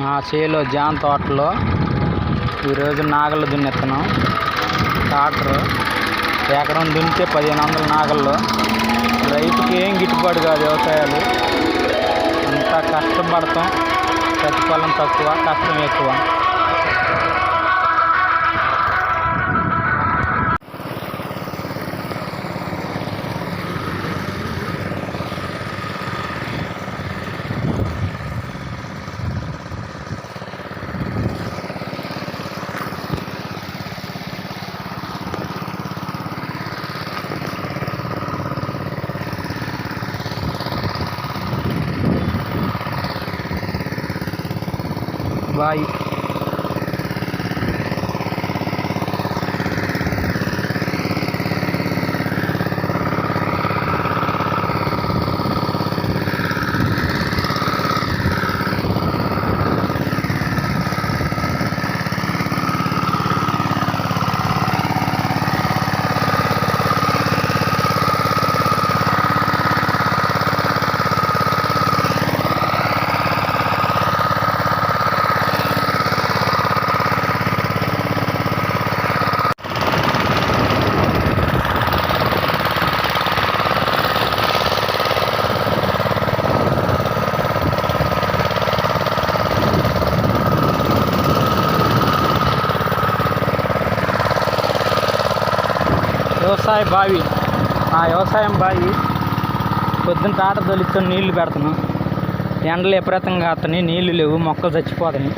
మా చేలో జామ తోటలో ఈరోజు నాగళ్ళు దున్నేస్తున్నాం ట్రాక్టరు ఎకరం దున్నితే పదిహేను వందల నాగళ్ళు. రైతుకి ఏం గిట్టుబాటు కాదు వ్యవసాయాలు. అంతా కష్టపడతాం. ప్రతిఫలం తక్కువ కష్టం ఎక్కువ. বাই వ్యవసాయ బావి. ఆ వ్యవసాయం బావి పొద్దున్న తాట తొలితో నీళ్ళు పెడుతున్నాం. ఎండలు విపరీతంగా కాస్తున్నాయి నీళ్ళు లేవు. మొక్కలు చచ్చిపోతున్నాయి.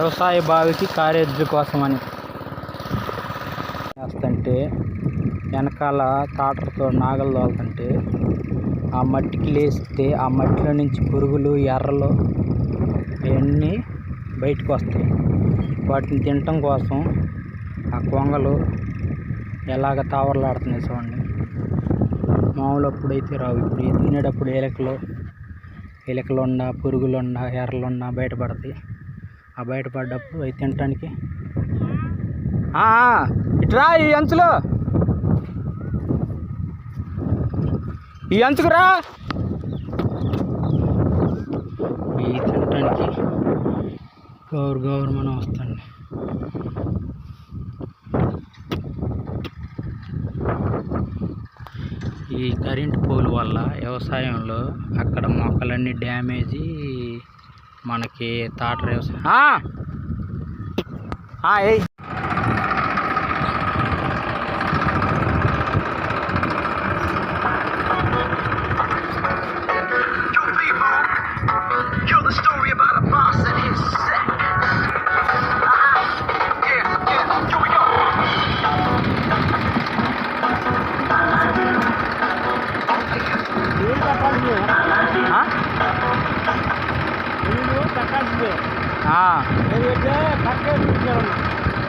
వ్యవసాయ బావికి కారెద్దు కోసమని. వేస్తుంటే వెనకాల తాటర్తో నాగలు తోలుతుంటే ఆ మట్టికి లేస్తే ఆ మట్టిలో నుంచి పురుగులు ఎర్రలు ఇవన్నీ బయటకు వస్తాయి. వాటిని తినటం కోసం ఆ కొంగలు ఎలాగ తావరలాడుతున్నాయి చూడండి. మామూలు అప్పుడైతే రావు. ఇప్పుడు తినేటప్పుడు ఎలకలు ఎలకలుండ పురుగులుండ ఎర్రలున్నా బయటపడతాయి. ఆ బయటపడ్డప్పుడు అవి తినటానికి. ఇట్రా ఈ అంచులో. ఈ అంచుకురా ఈ తినటానికి గౌరు గౌరు మనం వస్తుంది ఈ కరెంట్ పోల్ వల్ల వ్యవసాయంలో అక్కడ మొక్కలన్నీ డ్యామేజీ మనకి తాట రేవ్స్. ఏయ్.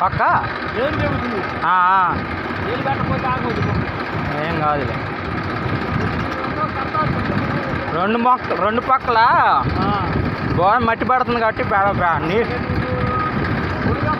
పక్క ఏం కాదులే. రెండు మొక్క రెండు పక్కల? గోడ మట్టి పడుతుంది కాబట్టి పేడ నీరు ఉడిగా